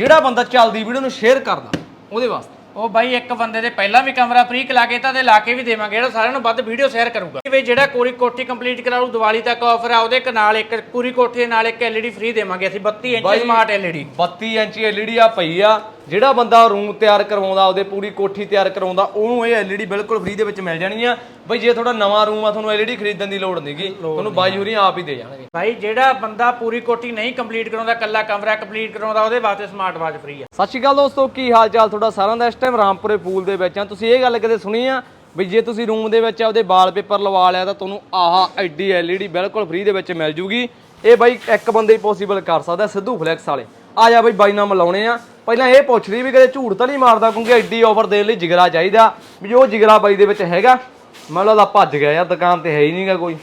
ਜਿਹੜਾ ਬੰਦਾ ਚੱਲਦੀ ਵੀਡੀਓ ਨੂੰ ਸ਼ੇਅਰ ਕਰਦਾ ਉਹਦੇ ਵਾਸਤੇ। ਉਹ ਬਾਈ ਇੱਕ ਬੰਦੇ ਦੇ ਪਹਿਲਾਂ ਵੀ ਕਮਰਾ ਫ੍ਰੀ ਕਲਾ ਕੇ ਤਾਂ ਤੇ ਲਾ ਕੇ ਵੀ ਦੇਵਾਂਗੇ ਜਿਹੜਾ ਸਾਰਿਆਂ ਨੂੰ ਵੱਧ ਵੀਡੀਓ ਸ਼ੇਅਰ ਕਰੂਗਾ। ਵੀ ਜਿਹੜਾ ਕੋਰੀ ਕੋਠੀ ਕੰਪਲੀਟ ਕਰਾਉ ਦੀਵਾਲੀ ਤੱਕ ਆਫਰ ਆ ਉਹਦੇ ਨਾਲ ਇੱਕ ਪੂਰੀ ਕੋਠੀ ਦੇ ਨਾਲ ਇੱਕ LED ਫ੍ਰੀ ਦੇਵਾਂਗੇ ਅਸੀਂ 32 ਇੰਚ ਬਾਈ- ਸਮਾਰਟ LED 32 ਇੰਚੀ ਐਲਈਡੀ ਆ ਪਈ ਆ। ਜਿਹੜਾ ਬੰਦਾ ਰੂਮ ਤਿਆਰ ਕਰਵਾਉਂਦਾ ਉਹਦੇ ਪੂਰੀ ਕੋਠੀ ਤਿਆਰ ਕਰਾਉਂਦਾ ਉਹਨੂੰ ਇਹ ਐਲਈਡੀ ਬਿਲਕੁਲ ਫ੍ਰੀ ਦੇ ਵਿੱਚ ਮਿਲ ਜਾਣੀ ਆ ਬਈ ਜੇ ਤੁਹਾਡਾ ਨਵਾਂ ਰੂਮ ਆ ਤੁਹਾਨੂੰ ਐਲਈਡੀ ਖਰੀਦਣ ਦੀ ਲੋੜ ਨਹੀਂਗੀ ਤੁਹਾਨੂੰ ਬਾਈ ਹੋਰੀ ਆਪ ਹੀ ਦੇ ਜਾਣਗੇ। ਭਾਈ ਜਿਹੜਾ ਬੰਦਾ ਪੂਰੀ ਕੋਠੀ ਨਹੀਂ ਕੰਪਲੀਟ ਕਰਾਉਂਦਾ ਕੱਲਾ ਕਮਰਾ ਕੰਪਲੀਟ ਕਰਾਉਂਦਾ ਉਹਦੇ ਵਾਸਤੇ ਸਮਾਰਟ ਵਾਚ ਫ੍ਰੀ ਆ। ਸਤਿ ਸ਼੍ਰੀ ਅਕਾਲ ਦੋਸਤੋ ਕੀ ਹਾਲ ਚਾਲ ਤੁਹਾਡਾ ਸਾਰਿਆਂ ਦਾ? ਇਸ ਟਾਈਮ ਰਾਮਪੁਰੇ ਪੂਲ ਦੇ ਵਿੱਚ ਆ। ਤੁਸੀਂ ਇਹ ਗੱਲ ਕਦੇ ਸੁਣੀ ਆ? ਵੀ ਜੇ ਤੁਸੀਂ ਰੂਮ ਦੇ ਵਿੱਚ ਆਪਦੇ ਵਾਲਪੇਪਰ ਲਵਾ ਲਿਆ ਤਾਂ ਤੁਹਾਨੂੰ ਆਹ ਐਡੀ ਐਲਈਡੀ ਬਿਲਕੁਲ ਫ੍ਰੀ ਦੇ ਵਿੱਚ ਮਿਲ ਜੂਗੀ। ਇਹ ਬਾਈ ਇੱਕ ਬੰਦੇ ਹੀ ਪੋਸੀਬਲ ਕਰ ਸਕਦਾ ਸਿੱਧੂ ਫਲੈਕਸ ਵਾਲੇ। ਆ ਜਾ ਬਾਈ ਬਾਈ ਨਾਲ ਮਿਲਾਉਣੇ ਆ। ਪਹਿਲਾਂ ਇਹ ਪੁੱਛ ਲਈ ਵੀ ਕਦੇ ਝੂਠ ਤਾਂ ਨਹੀਂ ਮਾਰਦਾ ਕਿਉਂਕਿ ਐਡੀ ਆਫਰ ਦੇਣ ਲਈ ਜਿਗਰਾ ਚਾਹੀਦਾ। ਵੀ ਉਹ ਜਿਗਰਾ ਬਾਈ ਦੇ ਵਿੱਚ ਹੈਗਾ ਮੈਨੂੰ ਲੱਗਦਾ ਭੱਜ ਗਿਆ ਯਾਰ ਦੁਕਾਨ ਤੇ ਹੈ ਹੀ ਨਹੀਂਗਾ ਕੋਈ।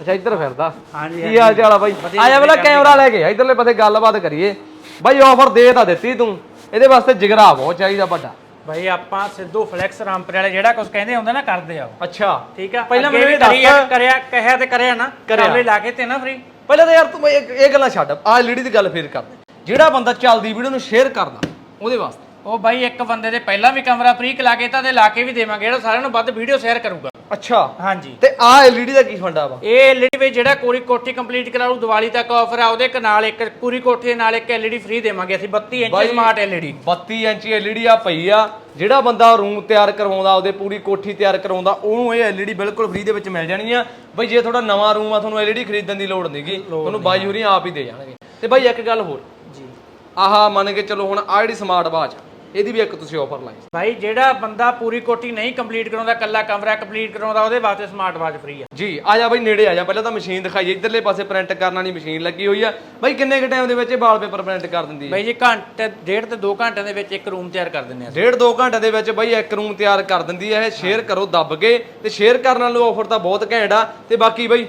ਅੱਛਾ ਇੱਧਰ ਫਿਰਦਾ। ਹਾਂਜੀ, ਕੀ ਹਾਲ ਚਾਲ ਆ ਬਾਈ? ਵਧੀਆ, ਆ ਜਾ ਪਹਿਲਾਂ ਵਧੀਆ ਕੈਮਰਾ ਲੈ ਕੇ ਇਧਰਲੇ ਪਾਸੇ ਗੱਲਬਾਤ ਕਰੀਏ। ਬਾਈ ਆਫਰ ਦੇ ਤਾਂ ਦਿੱਤੀ ਤੂੰ। ਇਹਦੇ ਵਾਸਤੇ ਜਿਗਰਾ ਬਹੁਤ ਚਾਹੀਦਾ ਵੱਡਾ। ਭਾਈ ਆਪਾਂ ਸਿੱਧੂ ਫਲੈਕਸ ਰਾਮਪੁਰ ਵਾਲੇ ਜਿਹੜਾ ਕੁਝ ਕਹਿੰਦੇ ਹੁੰਦੇ ਨਾ ਕਰਦੇ ਆ ਉਹ। ਅੱਛਾ। ਠੀਕ ਆ? ਪਹਿਲਾਂ ਅੱਗੇ ਮੈਨੂੰ ਵੀ ਇਹ ਦੱਸ। ਕਰੀਆ- ਕਹਿਆ ਤੇ ਕਰਿਆ ਨਾ। ਕਰਿਆ। ਕਾਲੇ ਲਾ ਕੇ ਤੇ ਨਾ ਫ੍ਰੀ ਪਹਿਲਾਂ ਤਾਂ ਯਾਰ ਤੂੰ ਇਹ ਇਹ ਗੱਲਾਂ ਛੱਡ। ਆ ਐਲਈਡੀ ਦੀ ਗੱਲ ਫੇਰ ਕਰ। ਜਿਹੜਾ ਬੰਦਾ ਚੱਲਦੀ ਵੀਡੀਓ ਨੂੰ ਸ਼ੇਅਰ ਕਰਦਾ ਉਹਦੇ ਵਾਸਤੇ। ਉਹ ਬਾਈ ਇੱਕ ਬੰਦੇ ਦੇ ਪਹਿਲਾਂ ਵੀ ਕਮਰਾ ਫ੍ਰੀ ਕਲਾ ਕੇ ਤਾਂ ਤੇ ਲਾ ਕੇ ਵੀ ਦੇਵਾਂਗੇ। ਜਿਹੜਾ ਸਾਰਿਆਂ ਨੂੰ ਵੱਧ ਵੀਡੀਓ ਸ਼ੇਅਰ ਕਰੂਗਾ। ਅੱਛਾ। ਹਾਂਜੀ। ਤੇ ਆ ਐਲਈਡੀ ਦਾ ਕੀ ਫੰਡਾ ਵਾ? ਇਹ LED ਵਿੱਚ ਜਿਹੜਾ ਕੋਰੀ ਕੋਠੀ ਕੰਪਲੀਟ ਕਰਾਉ ਦੀਵਾਲੀ ਤੱਕ ਆਫਰ ਆ ਉਹਦੇ ਨਾਲ ਇੱਕ ਪੂਰੀ ਕੋਠੀ ਦੇ ਨਾਲ ਇੱਕ LED ਫ੍ਰੀ ਦੇਵਾਂਗੇ ਅਸੀਂ 32 ਇੰਚ ਬਾਈ- ਸਮਾਰਟ LED 32 ਇੰਚੀ ਐਲਈਡੀ ਆ ਪਈ ਆ ਜਿਹੜਾ ਬੰਦਾ ਰੂਮ ਤਿਆਰ ਕਰਵਾਉਂਦਾ ਉਹਦੇ ਪੂਰੀ ਕੋਠੀ ਤਿਆਰ ਕਰਾਉਂਦਾ ਉਹਨੂੰ ਇਹ ਐਲਈਡੀ ਬਿਲਕੁਲ ਫ੍ਰੀ ਦੇ ਵਿੱਚ ਮਿਲ ਜਾਣੀ ਆ ਬਈ ਜੇ ਤੁਹਾਡਾ ਨਵਾਂ ਰੂਮ ਆ ਤੁਹਾਨੂੰ ਐਲਈਡੀ ਖਰੀਦਣ ਦੀ ਲੋੜ ਨਹੀਂਗੀ ਤੁਹਾਨੂੰ ਬਾਈ ਹੋਰੀ ਆਪ ਹੀ ਦੇ ਜਾਣਗੇ। ਤੇ ਬਾਈ ਇੱਕ ਗੱਲ ਹੋਰ। ਜੀ। ਆਹਾ ਮੰਨ ਕੇ ਚਲੋ ਹੁਣ ਆ ਜਿਹੜੀ ਸਮਾਰਟ ਵਾਚ ਇਹਦੀ ਵੀ ਇੱਕ ਤੁਸੀਂ ਆਫਰ ਲਾਈ ਭਾਈ ਜਿਹੜਾ ਬੰਦਾ ਪੂਰੀ ਕੋਠੀ ਨਹੀਂ ਕੰਪਲੀਟ ਕਰਾਉਂਦਾ ਕੱਲਾ ਕਮਰਾ ਕੰਪਲੀਟ ਕਰਾਉਂਦਾ ਉਹਦੇ ਵਾਸਤੇ ਸਮਾਰਟ ਵਾਚ ਫ੍ਰੀ ਆ। ਜੀ ਆ ਜਾ ਬਾਈ ਨੇੜੇ ਆ ਜਾ। ਪਹਿਲਾਂ ਤਾਂ ਮਸ਼ੀਨ ਦਿਖਾਈ ਇਧਰਲੇ ਪਾਸੇ ਪ੍ਰਿੰਟ ਕਰਨ ਵਾਲੀ ਮਸ਼ੀਨ ਲੱਗੀ ਹੋਈ ਆ। ਬਾਈ ਕਿੰਨੇ ਕ ਟਾਈਮ ਦੇ ਵਿੱਚ ਇਹ ਵਾਲ ਪੇਪਰ ਪ੍ਰਿੰਟ ਕਰ ਦਿੰਦੀ ਹੈ? ਬਾਈ ਜੀ ਘੰਟੇ ਡੇਢ ਤੇ 2 ਘੰਟਿਆਂ ਦੇ ਵਿੱਚ ਇੱਕ ਰੂਮ ਤਿਆਰ ਕਰ ਦਿੰਦੇ ਆ ਡੇਢ ਦੋ ਘੰਟੇ ਦੇ ਵਿੱਚ ਬਾਈ ਇੱਕ ਰੂਮ ਤਿਆਰ ਕਰ ਦਿੰਦੀ ਹੈ। ਇਹ ਸ਼ੇਅਰ ਕਰੋ ਦੱਬ ਕੇ। ਤੇ ਸ਼ੇਅਰ ਕਰਨ ਵਾਲੂ ਆਫਰ ਤਾਂ ਬਹੁਤ ਘੈਂਟ ਆ। ਤੇ ਬਾਕੀ ਬਾਈ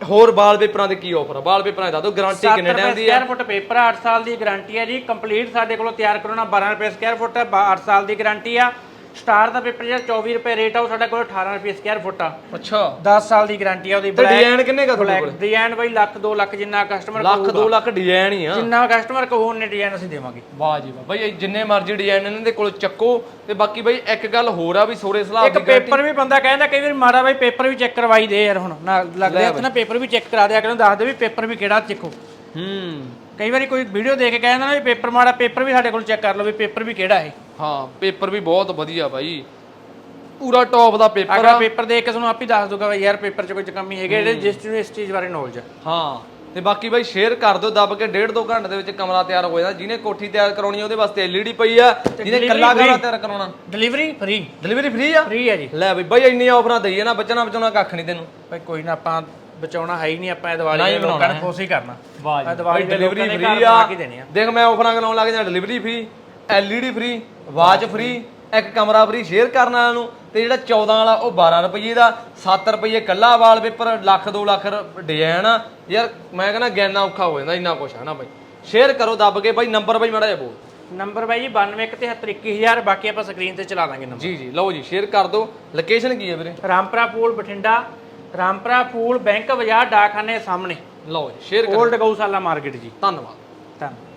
ਹੋਰ ਵਾਲ ਪੇਪਰਾਂ ਦੇ ਕੀ ਆਫਰ ਆ? ਵਾਲ ਪੇਪਰਾਂ ਦੀ ਦੱਸ ਦਿਓ ਗਾਰੰਟੀ ਕਿੰਨੇ ਟਾਈਮ ਦੀ ਆ? ਸਕੁਅਰ ਫੁੱਟ ਪੇਪਰ 8 ਸਾਲ ਦੀ ਗਾਰੰਟੀ ਹੈ ਜੀ ਕੰਪਲੀਟ ਸਾਡੇ ਕੋਲੋਂ ਤਿਆਰ ਕਰਾਉਣਾ 12 ਰੁਪਏ ਸਕੁਅਰ ਫੁੱਟ ਹੈ 8 ਸਾਲ ਦੀ ਗਾਰੰਟੀ ਆ। ਸਟਾਰ ਦਾ ਪੇਪਰ ਜਿਹੜਾ 24 ਰੁਪਏ ਰੇਟ ਆ ਉਹ ਸਾਡੇ ਕੋਲ 18 ਰੁਪਏ ਸਕੁਅਰ ਫੁੱਟ ਆ। ਅੱਛਾ। 10 ਸਾਲ ਦੀ ਗਾਰੰਟੀ ਆ ਉਹਦੀ ਤੇ ਡਿਜ਼ਾਈਨ ਕਿੰਨੇ ਕਾ ਤੁਹਾਡੇ ਕੋਲ? ਡਿਜ਼ਾਈਨ ਬਾਈ ਲੱਖ 2 ਲੱਖ ਜਿੰਨਾ ਕਸਟਮਰ ਲੱਖ 2 ਲੱਖ ਡਿਜ਼ਾਈਨ ਹੀ ਆ। ਜਿੰਨਾ ਕਸਟਮਰ ਕਹੋ ਉਹਨੇ ਡਿਜ਼ਾਈਨ ਅਸੀਂ ਦੇਵਾਂਗੇ। ਵਾਹ ਜੀ ਵਾਹ। ਬਾਈ ਜਿੰਨੇ ਮਰਜ਼ੀ ਡਿਜ਼ਾਈਨ ਇਹਨਾਂ ਦੇ ਕੋਲ ਚੱਕੋ ਤੇ ਬਾਕੀ ਬਾਈ ਇੱਕ ਗੱਲ ਹੋਰ ਆ ਵੀ ਸੋਰੇ ਸਲਾਹ ਇੱਕ ਪੇਪਰ ਵੀ ਬੰਦਾ ਕਹਿੰਦਾ ਕਈ ਵਾਰ ਮਾੜਾ ਬਾਈ ਪੇਪਰ ਵੀ ਚੈੱਕ ਕਰਵਾਈ ਦੇ ਯਾਰ ਹੁਣ। ਨਾ ਲੱਗਦਾ ਹੱਥ ਨਾ ਪੇਪਰ ਵੀ ਚੈੱਕ ਕਰਾ ਦਿਆ ਕਰੋ ਦੱਸ ਦੇ ਵੀ ਪੇਪਰ ਵੀ ਕਿਹੜਾ ਚੱਕੋ ਹੂੰ। ਕਈ ਵਾਰੀ ਕੋਈ ਵੀਡੀਓ ਦੇਖ ਕੇ ਕਹਿੰਦਾ ਨਾ ਵੀ ਪੇਪਰ ਮਾੜਾ ਪੇਪਰ ਵੀ ਸਾਡੇ ਕੋਲ ਚੈੱਕ ਕਰ ਲਓ ਵੀ ਪੇਪਰ ਵੀ ਕਿਹੜਾ ਹੈ ਹਾਂ ਪੇਪਰ ਵੀ ਬਹੁਤ ਵਧੀਆ ਬਾਈ। ਪੂਰਾ ਟੌਪ ਦਾ ਪੇਪਰ ਅਗਰ ਆ। ਪੇਪਰ ਦੇਖ ਕੇ ਤੁਹਾਨੂੰ ਆਪ ਹੀ ਦੱਸ ਦੂਗਾ ਵੀ ਯਾਰ ਪੇਪਰ 'ਚ ਕੋਈ ਕਮੀ ਹੈਗੀ ਜਿਹੜੇ ਜਿਸ ਨੂੰ ਇਸ ਚੀਜ਼ ਬਾਰੇ ਨੌਲੇਜ ਹੈ ਹਾਂ ਤੇ ਬਾਕੀ ਬਾਈ ਸ਼ੇਅਰ ਕਰ ਦਿਓ ਦੱਬ ਕੇ ਡੇਢ ਦੋ ਘੰਟੇ ਦੇ ਵਿੱਚ ਕਮਰਾ ਤਿਆਰ ਹੋ ਜਾਂਦਾ। ਜਿਹਨੇ ਕੋਠੀ ਤਿਆਰ ਕਰਾਉਣੀ ਆ ਉਹਦੇ ਵਾਸਤੇ ਐਲਈਡੀ ਪਈ ਆ। ਜਿਹਨੇ delivery ਕੱਲਾ ਕਮਰਾ free। ਤਿਆਰ ਕਰਾਉਣਾ। ਡਿਲੀਵਰੀ ਫ੍ਰੀ ਡਿਲੀਵਰੀ ਫ੍ਰੀ ਆ? ਫ੍ਰੀ ਹੈ ਜੀ। ਲੈ ਬਈ ਬਾਈ ਇੰਨੀਆਂ ਆਫਰਾਂ ਦਈਏ ਨਾ ਬਚਣਾ ਬਚਾਉਣਾ ਕੱਖ ਨਹੀਂ ਤੈਨੂੰ। ਭਾਈ ਕੋਈ ਨਾ ਆਪਾਂ ਬਚਾਉਣਾ ਹੈ ਹੀ ਨਹੀਂ ਆਪਾਂ ਇਹ ਦੀਵਾਲੀ ਦੇ ਲੋਕਾਂ ਨੂੰ ਖੁਸ਼ ਹੀ ਕਰਨਾ। ਵਾਹ ਆ ਦੀਵਾਲੀ ਡਿਲੀਵਰੀ ਫ੍ਰੀ ਆ। ਦੇਖ ਮੈਂ ਆਫਰਾਂ ਕਰਾਉਣ ਲੱਗ ਜਾਂ delivery free LED free watch free ਇੱਕ ਕਮਰਾ ਫ੍ਰੀ ਸ਼ੇਅਰ ਕਰਨ ਵਾਲਿਆਂ ਨੂੰ। ਤੇ ਜਿਹੜਾ 14 ਵਾਲਾ ਉਹ 12 ਰੁਪਏ ਦਾ। 7 ਰੁਪਏ ਕੱਲਾ ਵਾਲਪੇਪਰ ਲੱਖ 2 ਲੱਖ ਡਿਜ਼ਾਈਨ ਆ। ਯਾਰ ਮੈਂ ਕਹਿੰਦਾ ਗਿਆਨਾ ਔਖਾ ਹੋ ਜਾਂਦਾ ਇੰਨਾ ਕੁਛ ਆ ਨਾ ਬਾਈ। ਸ਼ੇਅਰ ਕਰੋ ਦੱਬ ਕੇ ਬਾਈ ਨੰਬਰ ਬਾਈ ਮਾੜਾ ਜਿਹਾ ਬੋਲ। ਨੰਬਰ ਬਾਈ ਜੀ 9273 ਬਾਕੀ ਆਪਾਂ ਸਕਰੀਨ ਤੇ ਚਲਾ ਦਾਂਗੇ ਨੰਬਰ ਜੀ ਜੀ ਲਓ ਜੀ ਸ਼ੇਅਰ ਕਰ ਦਿਓ। ਲੋਕੇਸ਼ਨ ਕੀ ਹੈ ਵੀਰੇ? ਰਾਮਪਰਾ ਫੂਲ ਬਠਿੰਡਾ ਰਾਮਪਰਾ ਫੂਲ ਬੈਂਕ ਬਾਜ਼ਾਰ ਡਾਕਖਾਨੇ ਸਾਹਮਣੇ। ਲਓ ਜੀ ਸ਼ੇਅਰ ਕਰੋ। ਗਊਸ਼ਾਲਾ ਮਾਰਕੀਟ ਜੀ। ਧੰਨਵਾਦ। ਧੰਨਵਾਦ।